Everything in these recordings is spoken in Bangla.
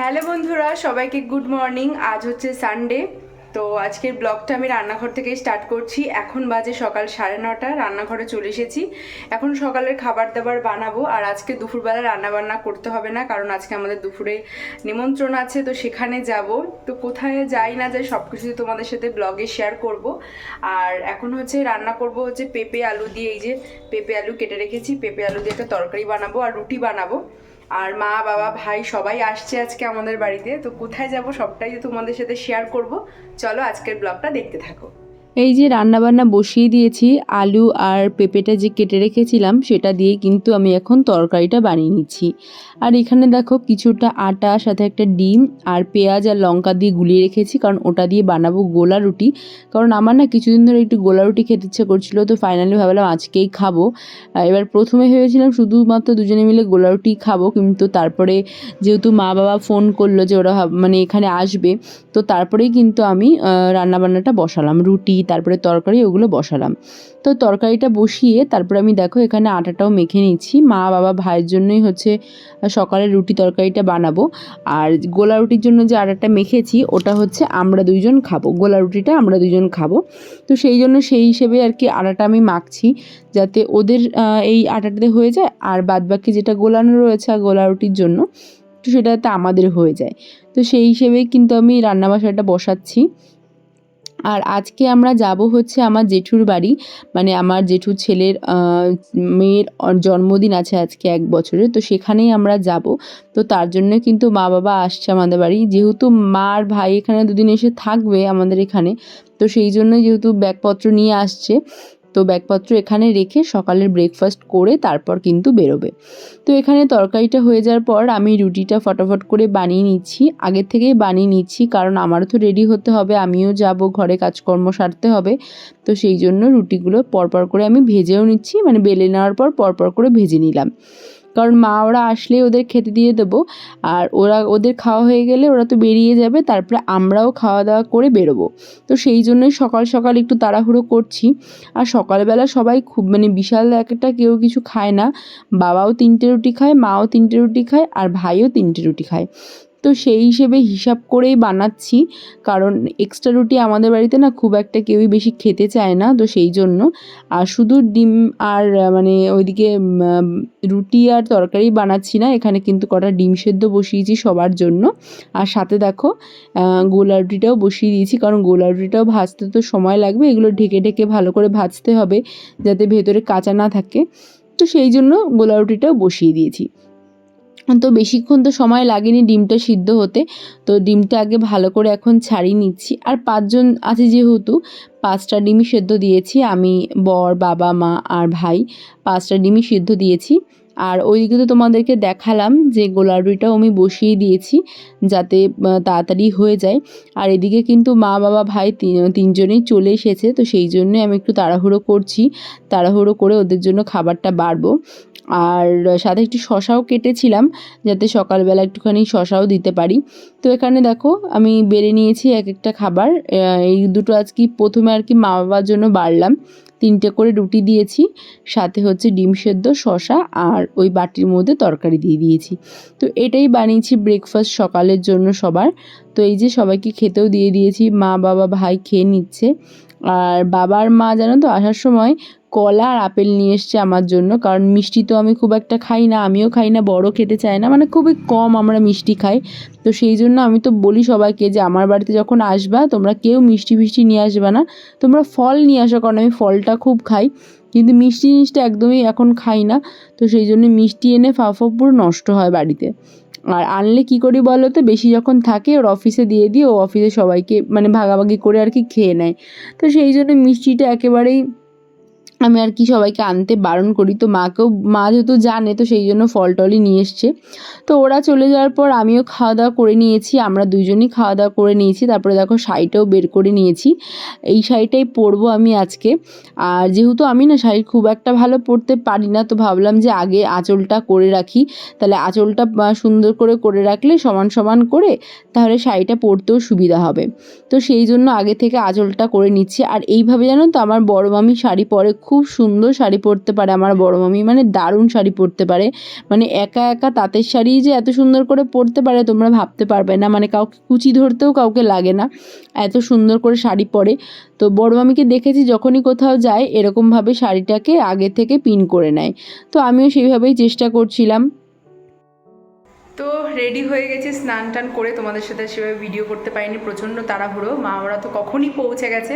হ্যালো বন্ধুরা, সবাইকে গুড মর্নিং। আজ হচ্ছে সানডে তো আজকের ব্লগটা আমি রান্নাঘর থেকে স্টার্ট করছি। এখন বাজে সকাল সাড়ে নটা, রান্নাঘরে চলে এসেছি। এখন সকালের খাবার দাবার বানাবো, আর আজকে দুপুরবেলা রান্না বান্না করতে হবে না, কারণ আজকে আমাদের দুপুরে নিমন্ত্রণ আছে, তো সেখানে যাব। তো কোথায় যাই না যাই সব কিছু তোমাদের সাথে ব্লগে শেয়ার করব। আর এখন হচ্ছে রান্না করব হচ্ছে পেঁপে আলু দিয়ে, এই যে পেঁপে আলু কেটে রেখেছি, পেঁপে আলু দিয়ে একটা তরকারি বানাবো আর রুটি বানাবো। আর মা, বাবা, ভাই সবাই আসছে আজকে আমাদের বাড়িতে, তো কোথায় যাব সবটাই তোমাদের সাথে শেয়ার করব। চলো আজকের ব্লগটা দেখতে থাকো। এই যে রান্নাবান্না বসিয়ে দিয়েছি, আলু আর পেঁপেটা যে কেটে রেখেছিলাম, সেটা দিয়ে কিন্তু আমি এখন তরকারিটা বানিয়ে নিচ্ছি। আর এখানে দেখো কিছুটা আটা, সাথে একটা ডিম আর পেঁয়াজ আর লঙ্কা দিয়ে গুলিয়ে রেখেছি, কারণ ওটা দিয়ে বানাবো গোলা রুটি। কারণ আমার না কিছুদিন ধরে একটু গোলা রুটি খেতে ইচ্ছে করছিল, তো ফাইনালি ভাবলাম আজকেই খাব। এবার প্রথমে ভেবেছিলাম শুধুমাত্র দুজনে মিলে গোলা রুটি খাব, কিন্তু তারপরে যেহেতু মা বাবা ফোন করল যে ওরা মানে এখানে আসবে, তো তারপরেই কিন্তু আমি রান্নাবান্নাটা বসালাম, রুটি তারপরে তরকারি ওগুলো বসালাম। তো তরকারিটা বসিয়ে তারপরে আমি দেখো এখানে আটাটাও মেখে নিচ্ছি। মা, বাবা, ভাইয়ের জন্যই হচ্ছে সকালে রুটি তরকারিটা বানাবো। আর গোলা রুটির জন্য যে আটাটা মেখেছি, ওটা হচ্ছে আমরা দুইজন খাব। গোলা রুটিটা আমরা দুইজন খাব। তো সেই জন্য সেই হিসেবে আর কি আটাটা আমি মাখছি যাতে ওদের এই আটাটাতে হয়ে যায়। আর বাদবাকি যেটা গোলানো রয়েছে গোলা রুটির জন্য, তো সেটা যাতে আমাদের হয়ে যায়। তো সেই হিসেবেই কিন্তু আমি রান্না বাসাটা বসাচ্ছি। আর আজকে আমরা যাব হচ্ছে আমার জেঠুর বাড়ি। মানে আমার জেঠু ছেলের মেয়ের জন্মদিন আছে আজকে এক বছরের তো সেখানেই আমরা যাব। তো তার জন্য কিন্তু মা বাবা আসছে আমাদের বাড়ি। যেহেতু মার ভাই এখানে দুদিন এসে থাকবে আমাদের এখানে, তো সেই জন্য যেহেতু ব্যাগপত্র নিয়ে আসছে। তো ব্যাগপত্র এখানে রেখে সকালের ব্রেকফাস্ট করে তারপর কিন্তু বেরোবে। তো এখানে তরকারিটা হয়ে যাওয়ার পর আমি রুটিটা ফটাফট করে বানিয়ে নিচ্ছি। আগে থেকেই বানিয়ে নিচ্ছি কারণ আমারও তো রেডি হতে হবে, আমিও যাব, ঘরে কাজকর্ম সারতে হবে। তো সেই জন্য রুটিগুলো পরপর করে আমি ভেজেও নিচ্ছি মানে বেলে নেওয়ার পর পরপর করে ভেজে নিলাম। কারণ মা ওরা আসলেই ওদের খেতে দিয়ে দেবো। আর ওরা, ওদের খাওয়া হয়ে গেলে ওরা তো বেরিয়ে যাবে, তারপরে আমরাও খাওয়া দাওয়া করে বেরোবো। তো সেই জন্যই সকাল সকাল একটু তাড়াহুড়ো করছি। আর সকালবেলা সবাই খুব মানে বিশাল একটা কেউ কিছু খায় না। বাবাও তিনটে রুটি খায়, মাও তিনটে রুটি খায়, আর ভাইও তিনটে রুটি খায়। তো সেই হিসেবে হিসাব করেই বানাচ্ছি। কারণ এক্সট্রা রুটি আমাদের বাড়িতে না খুব একটা কেউই বেশি খেতে চায় না, তো সেই জন্য। আর শুধু ডিম আর মানে ওইদিকে রুটি আর তরকারি বানাচ্ছি না, এখানে কিন্তু কটা ডিম সেদ্ধ বসিয়েছি সবার জন্য। আর সাথে দেখো গোলা রুটিটাও বসিয়ে দিয়েছি, কারণ গোলা রুটিটাও ভাজতে তো সময় লাগবে, এগুলো ঢেকে ঢেকে ভালো করে ভাজতে হবে, যাতে ভেতরে কাঁচা না থাকে। তো সেই জন্য গোলা রুটিটাও বসিয়ে দিয়েছি। তো বেশিক্ষণ তো সময় লাগেনি ডিমটা সিদ্ধ হতে। তো ডিমটা আগে ভালো করে এখন ছাড়িয়ে নিচ্ছি। আর পাঁচজন আছে যেহেতু, পাঁচটা ডিমই সেদ্ধ দিয়েছি। আমি বর, বাবা, মা আর ভাই পাঁচটা ডিমই সিদ্ধ দিয়েছি। আর ওইদিকে তো তোমাদেরকে দেখালাম যে গোলারুটিটাও আমি বসিয়ে দিয়েছি যাতে তাড়াতাড়ি হয়ে যায়। আর এদিকে কিন্তু মা, বাবা, ভাই তিন- তিনজনেই চলে এসেছে। তো সেই জন্যই আমি একটু তাড়াহুড়ো করছি। তাড়াহুড়ো করে ওদের জন্য খাবারটা বাড়বো। আর সাথে একটু শশাও কেটেছিলাম, যাতে সকালবেলা একটুখানি শশাও দিতে পারি। তো এখানে দেখো, আমি বেড়ে নিয়েছি এক একটা খাবার এই দুটো আজকে প্রথমে আর কি মা বাবার জন্য বাড়লাম। তিনটে করে রুটি দিয়েছি, সাথে হচ্ছে ডিম সেদ্ধ, শশা আর ওই বাটির মধ্যে তরকারি দিয়ে দিয়েছি। তো এটাই বানিয়েছি ব্রেকফাস্ট সকালের জন্য সবার। তো এই যে সবাইকে খেতেও দিয়ে দিয়েছি মা বাবা ভাই খেয়ে নিচ্ছে। আর বাবার মা জানো তো, আসার সময় কলা আর আপেল নিয়ে এসছে আমার জন্য, কারণ মিষ্টি তো আমি খুব একটা খাই না, আমিও খাই না, বড় খেতে চায় না মানে খুবই কম আমরা মিষ্টি খাই। তো সেই জন্য আমি তো বলি সবাইকে যে আমার বাড়িতে যখন আসবা, তোমরা কেউ মিষ্টি ফিষ্টি নিয়ে আসবে না, তোমরা ফল নিয়ে আসো, কারণ আমি ফলটা খুব খাই, কিন্তু মিষ্টি জিনিসটা একদমই এখন খাই না, তো সেই জন্য মিষ্টি এনে ফাফা পুরো নষ্ট হয় বাড়িতে। আর আনলে কি করি বলো তো, বেশি যখন থাকে ওর অফিসে দিয়ে দিই, ও অফিসে সবাইকে মানে ভাগাভাগি করে আর কি খেয়ে নেয়। তো সেই জন্য মিষ্টিটা একেবারেই আমি আর কি সবাইকে আনতে বারণ করি। তো মাকেও, মা যেহেতু জানে, তো সেই জন্য ফল টলই নিয়ে এসছে। তো ওরা চলে যাওয়ার পর আমিও খাওয়া দাওয়া করে নিয়েছি, আমরা দুজনেই খাওয়া দাওয়া করে নিয়েছি। তারপরে দেখো শাড়িটাও বের করে নিয়েছি। এই শাড়িটাই পরবো আমি আজকে। আর যেহেতু আমি না শাড়ি খুব একটা ভালো পরতে পারি না, তো ভাবলাম যে আগে আঁচলটা করে রাখি। তাহলে আঁচলটা সুন্দর করে করে রাখলে সমান সমান করে তাহলে শাড়িটা পরতেও সুবিধা হবে। তো সেই জন্য আগে থেকে আঁচলটা করে নিচ্ছি। আর এইভাবে জানো তো আমার বড় মামি শাড়ি পরে খুব সুন্দর শাড়ি পরতে পারে আমার বড় মামি মানে দারুণ শাড়ি পরতে পারে। মানে একা একা তাঁতের শাড়ি যে এত সুন্দর করে পরতে পারে তোমরা ভাবতে পারবে না মানে কাউকে কুচি ধরতেও কাউকে লাগে না, এত সুন্দর করে শাড়ি পরে। তো বড় মামিকে দেখেছি যখনই কোথাও যায়, এরকমভাবে শাড়িটাকে আগে থেকে পিন করে নেয়। তো আমিও সেইভাবেই চেষ্টা করছিলাম। তো রেডি হয়ে গেছি স্নান টান করে তোমাদের সাথে সেভাবে ভিডিও করতে পারিনি, প্রচণ্ড তাড়াহুড়ো। মা ওরা তো কখনই পৌঁছে গেছে।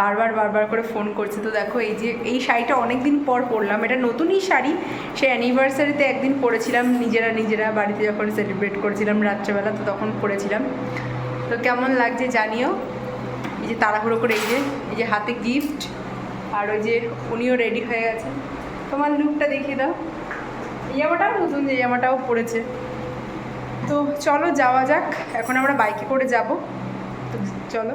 বারবার বারবার করে ফোন করছে। তো দেখো এই যে, এই শাড়িটা অনেক দিন পর পরলাম। এটা নতুনই শাড়ি। সে অ্যানিভার্সারিতে একদিন পরেছিলাম নিজেরা নিজেরা বাড়িতে যখন সেলিব্রেট করেছিলাম রাত্রেবেলা, তো তখন পরেছিলাম। তো কেমন লাগছে জানিও। এই যে তাড়াহুড়ো করে এই যে এই যে হাতে গিফট আর ওই যে উনিও রেডি হয়ে গেছে। তোমার লুকটা দেখিয়ে দাও। এই জামাটাও নতুন যে জামাটাও পরেছে। তো চলো যাওয়া যাক, এখন আমরা বাইকে করে যাব। তো চলো।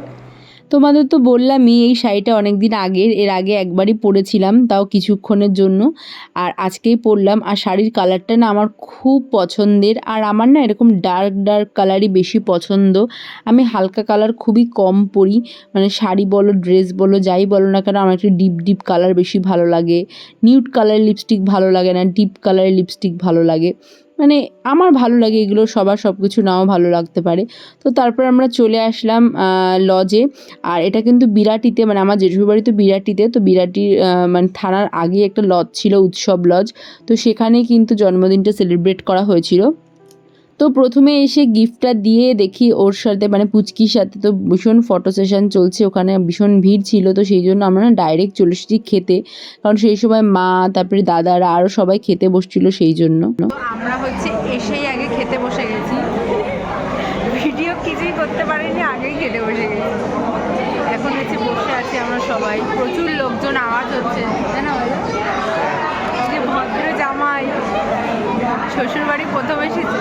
তোমাদের তো বললামই, এই শাড়িটা অনেক দিন আগের এর আগে একবারই পরেছিলাম, তাও কিছুক্ষণের জন্য। আর আজকেই পরলাম, আর শাড়ির কালারটা না আমার খুব পছন্দের, আর আমার না এরকম ডার্ক ডার্ক কালারই বেশি পছন্দ। আমি হালকা কালার খুবই কম পরি মানে শাড়ি বলো ড্রেস বলো, যাই বলো না কেন, আমার একটু ডিপ ডিপ কালার বেশি ভালো লাগে। নিউড কালারের লিপস্টিক ভালো লাগে না ডিপ কালারের লিপস্টিক ভালো লাগে। মানে আমার ভালো লাগে এগুলো, সবার সব কিছু নাও ভালো লাগতে পারে। তো তারপর আমরা চলে আসলাম লজে আর এটা কিন্তু বিরাটিতে মানে আমার জেঠুর বাড়ি তো বিরাটিতে। তো বিরাটির মানে থানার আগে একটা লজ ছিল, উৎসব লজ তো সেখানে কিন্তু জন্মদিনটা সেলিব্রেট করা হয়েছিল। তো প্রথমে এসে গিফটটা দিয়ে দেখি ওর সাথে মানে পুচকির সাথে। তো ভীষণ ফটো সেশন চলছে, ওখানে ভীষণ ভিড় ছিল, তো সেই জন্য আমরা না ডাইরেক্ট চলে এসেছি খেতে। কারণ সেই সময় মা, তারপরে দাদারা আরও সবাই খেতে বসছিল সেই জন্য। আমরা হচ্ছে এসেই আগে খেতে বসে গেছি। ভিডিও কিছুই করতে পারিনি, আগেই খেতে বসে গেছি। এখন হচ্ছে বসে আছি আমরা সবাই। প্রচুর লোকজন, আওয়াজ হচ্ছে তাই না বলো? এই যে ভদ্র জামাই শ্বশুরবাড়ি প্রথম এসেছে।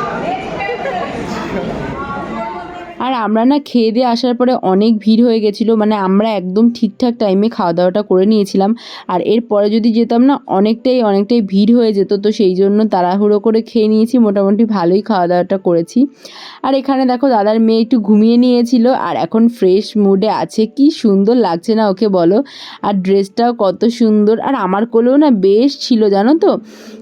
আর আমরা না খেয়ে দিয়ে আসার পরে অনেক ভিড় হয়ে গেছিল মানে আমরা একদম ঠিকঠাক টাইমে খাওয়া দাওয়াটা করে নিয়েছিলাম। আর এরপরে যদি যেতাম না, অনেকটাই অনেকটাই ভিড় হয়ে যেত, তো সেই জন্য তাড়াহুড়ো করে খেয়ে নিয়েছি, মোটামুটি ভালোই খাওয়া দাওয়াটা করেছি। আর এখানে দেখো দাদার মেয়ে একটু ঘুমিয়ে নিয়েছিল, আর এখন ফ্রেশ মুডে আছে। কি সুন্দর লাগছে না ওকে বলো? আর ড্রেসটাও কত সুন্দর। আর আমার কোলেও না বেশ ছিল, জানো তো?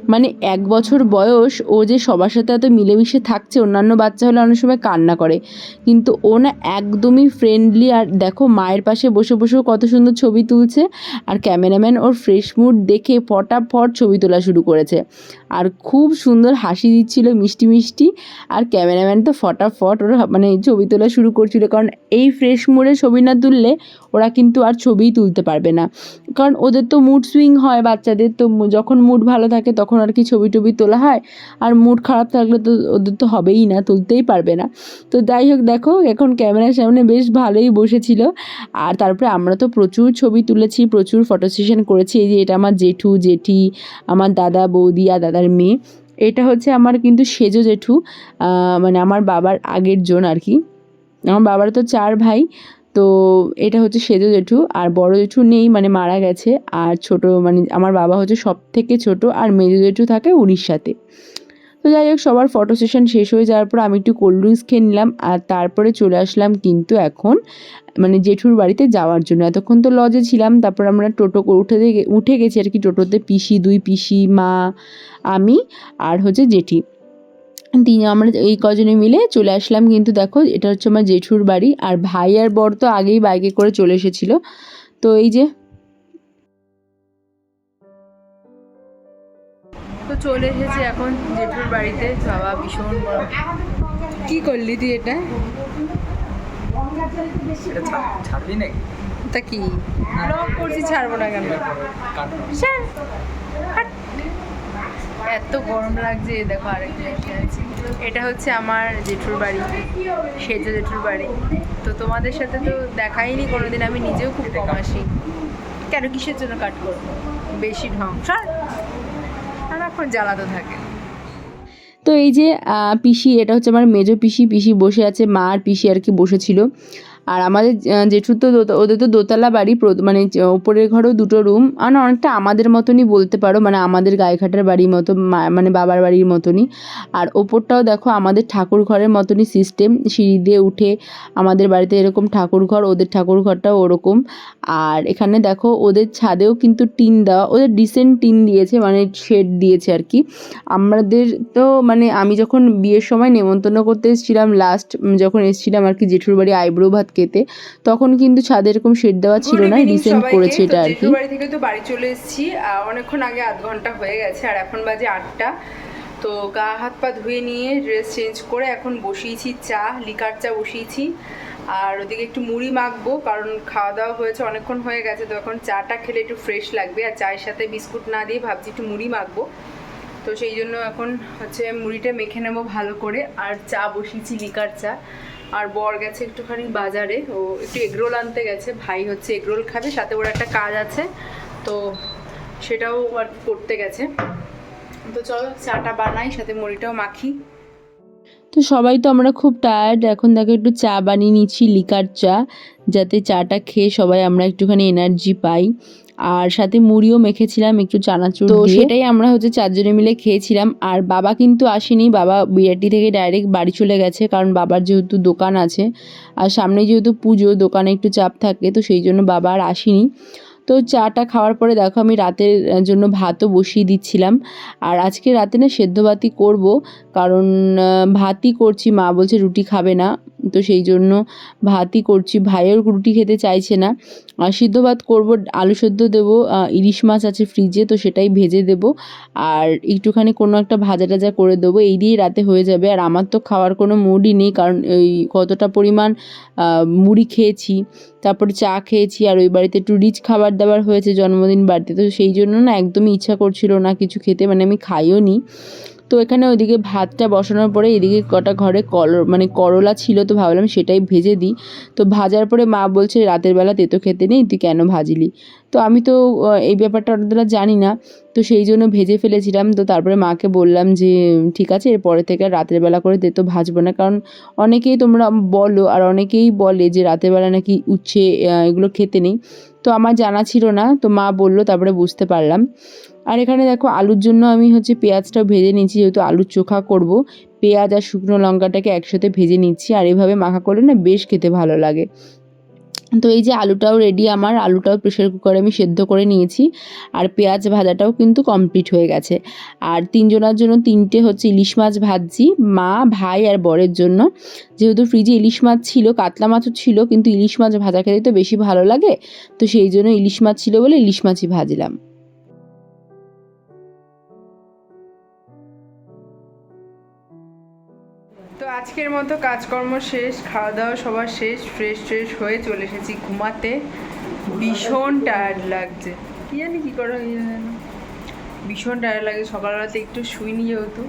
মানে এক বছর বয়স, ও যে সবার সাথে এত মিলেমিশে থাকছে, অন্যান্য বাচ্চা হলে অনেক সময় কান্না করে। কিন্তু ও না একদমই ফ্রেন্ডলি আর দেখো মায়ের পাশে বসে বসেও কত সুন্দর ছবি তুলছে। আর ক্যামেরাম্যান ওর ফ্রেশ মুড দেখে ফটাফট ছবি তোলা শুরু করেছে। আর খুব সুন্দর হাসি দিচ্ছিল মিষ্টি মিষ্টি। আর ক্যামেরাম্যান তো ফটাফট ওর মানে ছবি তোলা শুরু করছিল। কারণ এই ফ্রেশ মুডে ছবি না তুললে ওরা কিন্তু আর ছবিই তুলতে পারবে না। কারণ ওদের তো মুড সুইং হয়, বাচ্চাদের তো যখন মুড ভালো থাকে তখন আর কি ছবি টবি তোলা হয়। আর মুড খারাপ থাকলে তো ওদের তো হবেই না, তুলতেই পারবে না। তো যাই হোক দেখো, এখন ক্যামেরার সামনে বেশ ভালোই বসেছিল। আর তারপরে আমরা তো প্রচুর ছবি তুলেছি, প্রচুর ফটো সেশন করেছি। এই যে এটা আমার জেঠু, জেঠি, আমার দাদা, বৌদি আর দাদার মেয়ে। এটা হচ্ছে আমার কিন্তু সেজো জেঠু মানে আমার বাবার আগের জন আর কি। আমার বাবার তো চার ভাই, তো এটা হচ্ছে সেজো জেঠু। আর বড় জেঠু নেই মানে মারা গেছে। আর ছোট মানে আমার বাবা হচ্ছে সব থেকে ছোট। আর মেজো জেঠু থাকে উড়িষ্যাতে তো যাই হোক, সবার ফটো সেশন শেষ হয়ে যাওয়ার পর আমি একটু কোল্ড ড্রিঙ্কস খেয়ে নিলাম আর তারপরে চলে আসলাম কিন্তু এখন মানে জেঠুর বাড়িতে যাওয়ার জন্য। এতক্ষণ তো লজে ছিলাম, তারপর আমরা টোটো উঠে উঠে গেছি আর কি টোটোতে, পিসি, দুই পিসি, মা, আমি আর হচ্ছে জেঠি। তিন, আমরা এই কজনে মিলে চলে আসলাম কিন্তু দেখো, এটা হচ্ছে আমার জেঠুর বাড়ি আর ভাই আর বর তো আগেই বাইকে করে চলে এসেছিল। তো এই যে চলে এসেছি এখন জেঠুর বাড়িতে। বাবা ভীষণ কি করলি তুই এটা? এটা ছাড়- ছাড়বি নাকি? তা কি? ব্লগ করছি ছাড়বো না কেন। এত গরম লাগছে দেখো আরেকটা এটা হচ্ছে আমার জেঠুর বাড়ি সেজে জেঠুর বাড়ি। তো তোমাদের সাথে তো দেখাইনি কোনোদিন আমি নিজেও খুব কম আসি। কেন কিসের জন্য কাট করব? বেশি ঢং। সর সারাক্ষণ জ্বালাতে থাকে। তো এই যে পিসি, এটা হচ্ছে আমার মেজো পিসি পিসি বসে আছে, মা আর পিসি আর কি বসেছিল। আর আমাদের জেঠুর তো ওদের তো দোতলা বাড়ি মানে ওপরের ঘরেও দুটো রুম। আর না, অনেকটা আমাদের মতনই বলতে পারো মানে আমাদের গায়েঘাটার বাড়ির মতো মানে বাবার বাড়ির মতনই। আর ওপরটাও দেখো, আমাদের ঠাকুর ঘরের মতনই সিস্টেম সিঁড়ি দিয়ে উঠে আমাদের বাড়িতে এরকম ঠাকুর ঘর, ওদের ঠাকুর ঘরটাও ওরকম। আর এখানে দেখো, ওদের ছাদেও কিন্তু টিন দেওয়া, ওদের ডিসেন্ট টিন দিয়েছে মানে শেড দিয়েছে আর কি। আমাদের তো মানে আমি যখন বিয়ের সময় নেমন্তন্ন করতে এসেছিলাম লাস্ট যখন এসেছিলাম আর কি জেঠুর বাড়ি আইব্রো ভাত খেতে তখন কিন্তু ছাদে এরকম শেড দেওয়া ছিল না সবাইকে। করেছে এটা আর কি। বাড়ি থেকে তো বাড়ি চলে এসেছি অনেকক্ষণ আগে আধ ঘণ্টা হয়ে গেছে আর এখন বাজে আটটা। তো গা হাত পা ধুয়ে নিয়ে ড্রেস চেঞ্জ করে এখন বসিয়েছি চা লিকার চা বসিয়েছি। আর ওদিকে একটু মুড়ি মাখবো কারণ খাওয়া দাওয়া হয়েছে অনেকক্ষণ হয়ে গেছে তো এখন চাটা খেলে একটু ফ্রেশ লাগবে আর চায়ের সাথে বিস্কুট না দিয়ে ভাবছি একটু মুড়ি মাখবো। তো সেই জন্য এখন হচ্ছে মুড়িটা মেখে নেব ভালো করে আর চা বসিয়েছি লিকার চা। আর বর গেছে একটুখানি বাজারে, ও একটু এগরোল আনতে গেছে, ভাই হচ্ছে এগরোল খাবে, সাথে ওর একটা কাজ আছে, তো সেটাও আর করতে গেছে। তো চলো, চাটা বানাই, সাথে মুড়িটাও মাখি। তো সবাই তো আমরা খুব টায়ার্ড এখন দেখো একটু চা বানিয়ে নিচ্ছি, লিকার চা, যাতে চাটা খেয়ে সবাই আমরা একটুখানি এনার্জি পাই। আর সাথে মুড়িও মেখেছিলাম একটু চানাচুর তো সেটাই আমরা হচ্ছে চারজনে মিলে খেয়েছিলাম। আর বাবা কিন্তু আসেনি বাবা বিরাটি থেকে ডাইরেক্ট বাড়ি চলে গেছে কারণ বাবার যেহেতু দোকান আছে। আর সামনে যেহেতু পুজো দোকানে একটু চাপ থাকে তো সেই জন্য বাবা আর আসেনি। তো চাটা খাওয়ার পরে দেখো আমি রাতের জন্য ভাতও বসিয়ে দিচ্ছিলাম। আর আজকে রাতে না সেদ্ধ ভাতই করব কারণ ভাতই করছি মা বলছে রুটি খাবে না। তো সেই জন্য ভাতই করছি। ভাইয়ের রুটি খেতে চাইছে না। আর সিদ্ধ ভাত করব, আলু সেদ্ধ দেবো ইলিশ মাছ আছে ফ্রিজে তো সেটাই ভেজে দেবো। আর একটুখানি কোনো একটা ভাজা টাজা করে দেবো, এই দিয়েই রাতে হয়ে যাবে। আর আমার তো খাওয়ার কোনো মুডই নেই, কারণ এই কতটা পরিমাণ মুড়ি খেয়েছি, তারপর চা খেয়েছি, আর ওই বাড়িতে একটু রিচ খাবার দাবার হয়েছে জন্মদিন বাড়িতে। তো সেই জন্য না একদমই ইচ্ছা করছিল না কিছু খেতে মানে আমি খাইও নি তো এখানে ওইদিকে ভাতটা বসানোর পরে এদিকে কটা ঘরে কল মানে করলা ছিল তো ভাবলাম সেটাই ভেজে দিই। তো ভাজার পরে মা বলছে, রাতের বেলা তেতো খেতে নেই, তুই কেন ভাজলি? তো আমি তো এই ব্যাপারটা অতটা জানি না। তো সেই জন্য ভেজে ফেলেছিলাম। তো তারপরে মাকে বললাম যে, ঠিক আছে এরপরে থেকে রাতের বেলা করে তেতো ভাজবো না। কারণ অনেকেই তোমরা বলো আর অনেকেই বলে যে, রাতের বেলা নাকি উচ্ছে এগুলো খেতে নেই। তো আমার জানা ছিল না। তো মা বলল, তারপরে বুঝতে পারলাম। আর এখানে দেখো, আলুর জন্য আমি হচ্ছে পেঁয়াজটাও ভেজে নিচ্ছি যেহেতু আলুর চোখা করব। পেঁয়াজ আর শুকনো লঙ্কাটাকে একসাথে ভেজে নিচ্ছি। আর এভাবে মাখা করলে না বেশ খেতে ভালো লাগে। তো এই যে আলুটাও রেডি আমার, আলুটাও প্রেশার কুকারে আমি সেদ্ধ করে নিয়েছি আর পেঁয়াজ ভাজাটাও কিন্তু কমপ্লিট হয়ে গেছে। আর তিনজনার জন্য তিনটে হচ্ছে ইলিশ মাছ ভাজছি, মা, ভাই আর বরের জন্য। যেহেতু ফ্রিজে ইলিশ মাছ ছিল, কাতলা মাছও ছিল, কিন্তু ইলিশ মাছ ভাজা খেতে তো বেশি ভালো লাগে, তো সেই জন্য ইলিশ মাছ ছিল বলে ইলিশ মাছই ভাজলাম। আজকের মতো কাজকর্ম শেষ খাওয়া দাওয়া সবার শেষ ফ্রেশ ট্রেশ হয়ে চলে এসেছি ঘুমাতে। ভীষণ টায়ার্ড লাগছে। কী জানি কী করা হয়ে জানে ভীষণ টায়ার্ড লাগে সকালবেলাতে একটু শুইনি যেহেতু।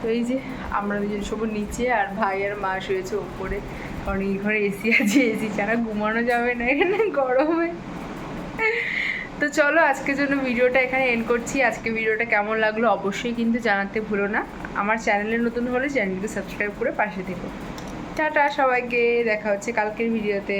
তো এই যে আমরা দুজন সব নিচে আর ভাই আর মা শুয়েছে ওপরে। কারণ এই ঘরে এসি আছে এসি ছাড়া ঘুমানো যাবে না এখানে গরমে। তো চলো আজকের জন্য ভিডিওটা এখানে এন্ড করছি। আজকে ভিডিওটা কেমন লাগল অবশ্যই কিন্তু জানাতে ভুলো না। আমার চ্যানেলে নতুন হলে চ্যানেলকে সাবস্ক্রাইব করে পাশে থেকো। টাটা সবাইকে, দেখা হচ্ছে কালকের ভিডিওতে